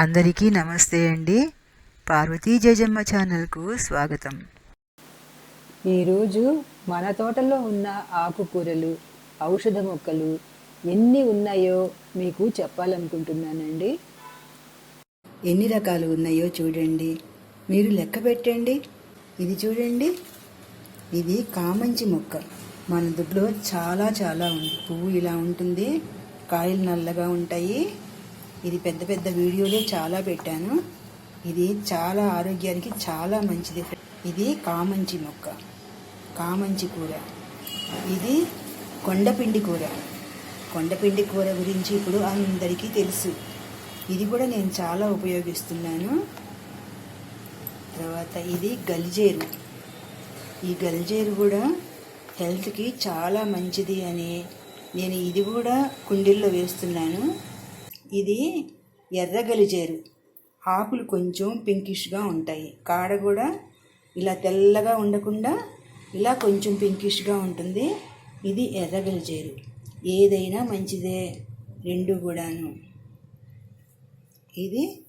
అందరికీ నమస్తే అండి. పార్వతీ జయజమ్మ ఛానల్కు స్వాగతం. ఈరోజు మన తోటలో ఉన్న ఆకుకూరలు ఔషధ మొక్కలు ఎన్ని ఉన్నాయో మీకు చెప్పాలనుకుంటున్నానండి. ఎన్ని రకాలు ఉన్నాయో చూడండి. మీరు లెక్క పెట్టండి. ఇది చూడండి. ఇది కామంచి మొక్క. మన దుడ్లో చాలా చాలా ఉంది. పువ్వు ఇలా ఉంటుంది. కాయలు నల్లగా ఉంటాయి. ఇది పెద్ద పెద్ద వీడియోలే చాలా పెట్టాను. ఇది చాలా ఆరోగ్యానికి చాలా మంచిది ఇది కామంచి మొక్క కామంచి కూర. ఇది కొండపిండి కూర. కొండపిండి కూర గురించి ఇప్పుడు అందరికీ తెలుసు. ఇది కూడా నేను చాలా ఉపయోగిస్తున్నాను. తర్వాత ఇది గలిజేరు. ఈ గలిజేరు కూడా హెల్త్కి చాలా మంచిది అని నేను ఇది కూడా కుండీల్లో వేస్తున్నాను. ఇది ఎర్ర గలిజేరు ఆకులు కొంచెం పింకిష్గా ఉంటాయి. కాడ కూడా ఇలా తెల్లగా ఉండకుండా ఇలా కొంచెం పింకిష్గా ఉంటుంది. ఇది ఎర్ర గలిజేరు ఏదైనా మంచిదే రెండు కూడాను. ఇది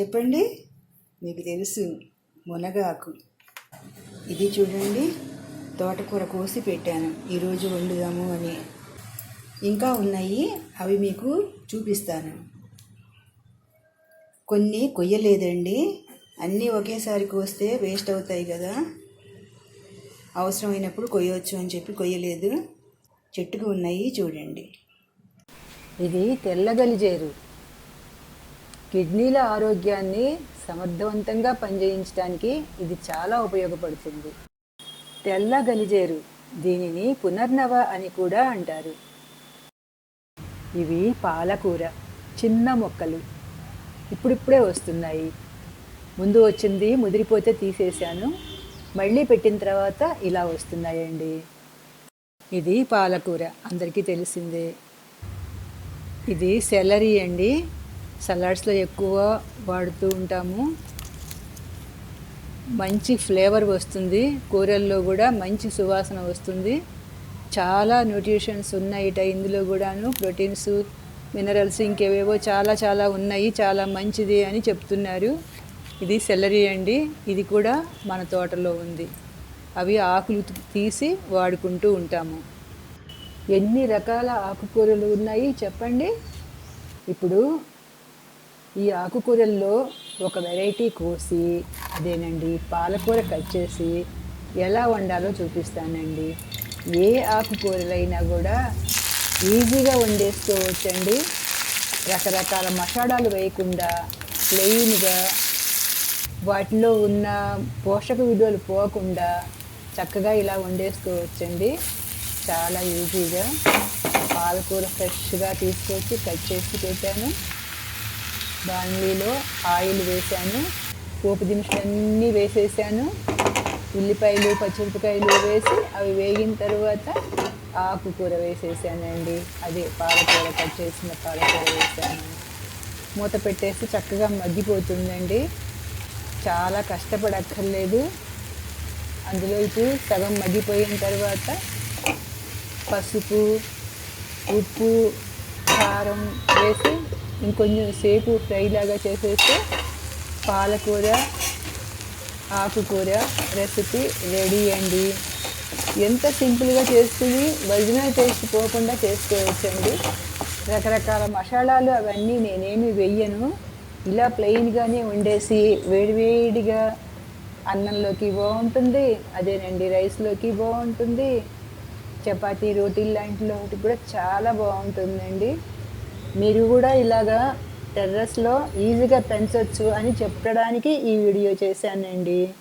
చెప్పండి? మీకు తెలుసు మునగాకు. ఇది చూడండి. తోటకూర కోసి పెట్టాను. ఈరోజు వండుదాము అని. ఇంకా ఉన్నాయి. అవి మీకు చూపిస్తాను. కొన్ని కొయ్యలేదండి. అన్నీ ఒకేసారి కోస్తే వేస్ట్ అవుతాయి కదా. అవసరమైనప్పుడు కొయ్యవచ్చు అని చెప్పి కొయ్యలేదు. చెట్టుకు ఉన్నాయి చూడండి. ఇది తెల్లగలిజేరు. కిడ్నీల ఆరోగ్యాన్ని సమర్థవంతంగా పనిచేయించడానికి ఇది చాలా ఉపయోగపడుతుంది. తెల్ల గలిజేరు దీనిని పునర్నవ అని కూడా అంటారు. ఇవి పాలకూర చిన్న మొక్కలు. ఇప్పుడిప్పుడే వస్తున్నాయి. ముందు వచ్చింది ముదిరిపోతే తీసేశాను. మళ్ళీ పెట్టిన తర్వాత ఇలా వస్తున్నాయండి. ఇది పాలకూర అందరికీ తెలిసిందే. ఇది సెలరీ అండి. సలాడ్స్లో ఎక్కువ వాడుతూ ఉంటాము. మంచి ఫ్లేవర్ వస్తుంది. కూరల్లో కూడా మంచి సువాసన వస్తుంది. చాలా న్యూట్రిషన్స్ ఉన్నాయిట ఇందులో కూడాను ప్రోటీన్స్ మినరల్స్ ఇంకేవేవో చాలా చాలా ఉన్నాయి. చాలా మంచిది అని చెప్తున్నారు. ఇది సెలరీ అండి. ఇది కూడా మన తోటలో ఉంది. అవి ఆకులు తీసి వాడుకుంటూ ఉంటాము. ఎన్ని రకాల ఆకుకూరలు ఉన్నాయి చెప్పండి? ఇప్పుడు ఈ ఆకుకూరల్లో ఒక వెరైటీ కోసి అదేనండి పాలకూర కట్ చేసి ఎలా వండాలో చూపిస్తానండి. ఏ ఆకుకూరలైనా కూడా ఈజీగా వండేసుకోవచ్చండి రకరకాల మసాలాలు వేయకుండా ప్లెయిన్గా వాటిలో ఉన్న పోషక విలువలు పోకుండా చక్కగా ఇలా వండేసుకోవచ్చండి చాలా ఈజీగా పాలకూర ఫ్రెష్గా తీసుకొచ్చి కట్ చేసి పెట్టాను. బాండీలో ఆయిల్ వేసాను. పోపు దినుసులన్నీ వేసేసాను. ఉల్లిపాయలు పచ్చిమిరపకాయలు వేసి అవి వేగిన తర్వాత ఆకుకూర వేసేసానండి. అదే పాలకూర కట్ చేసిన పాలకూర వేసాను. మూత పెట్టేసి చక్కగా మగ్గిపోతుందండి. చాలా కష్టపడక్కర్లేదు. అందులో ఇప్పుడు సగం మగ్గిపోయిన తర్వాత పసుపు ఉప్పు కారం వేసి ఇంకొంచెం సేపు ఫ్రై లాగా చేసేస్తే పాలకూర ఆకుకూర రెసిపీ రెడీ అండి. ఎంత సింపుల్గా చేసుకుని ఒరిజినల్ టేస్ట్ పోకుండా చేసుకోవచ్చండి. రకరకాల మసాలాలు అవన్నీ నేనేమి వెయ్యను ఇలా ప్లెయిన్గానే వండేసి వేడివేడిగా అన్నంలోకి బాగుంటుంది అదేనండి రైస్లోకి బాగుంటుంది. చపాతీ రోటీలు లాంటిలో కూడా చాలా బాగుంటుందండి. మీరు కూడా ఇలాగా టెర్రస్లో ఈజీగా పెంచవచ్చు అని చెప్పడానికి ఈ వీడియో చేశానండి.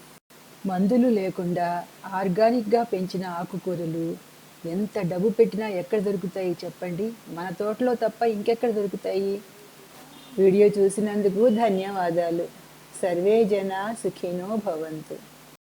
మందులు లేకుండా ఆర్గానిక్గా పెంచిన ఆకుకూరలు ఎంత డబ్బు పెట్టినా ఎక్కడ దొరుకుతాయి చెప్పండి? మన తోటలో తప్ప ఇంకెక్కడ దొరుకుతాయి? వీడియో చూసినందుకు ధన్యవాదాలు. సర్వే జన సుఖినో భవంతు.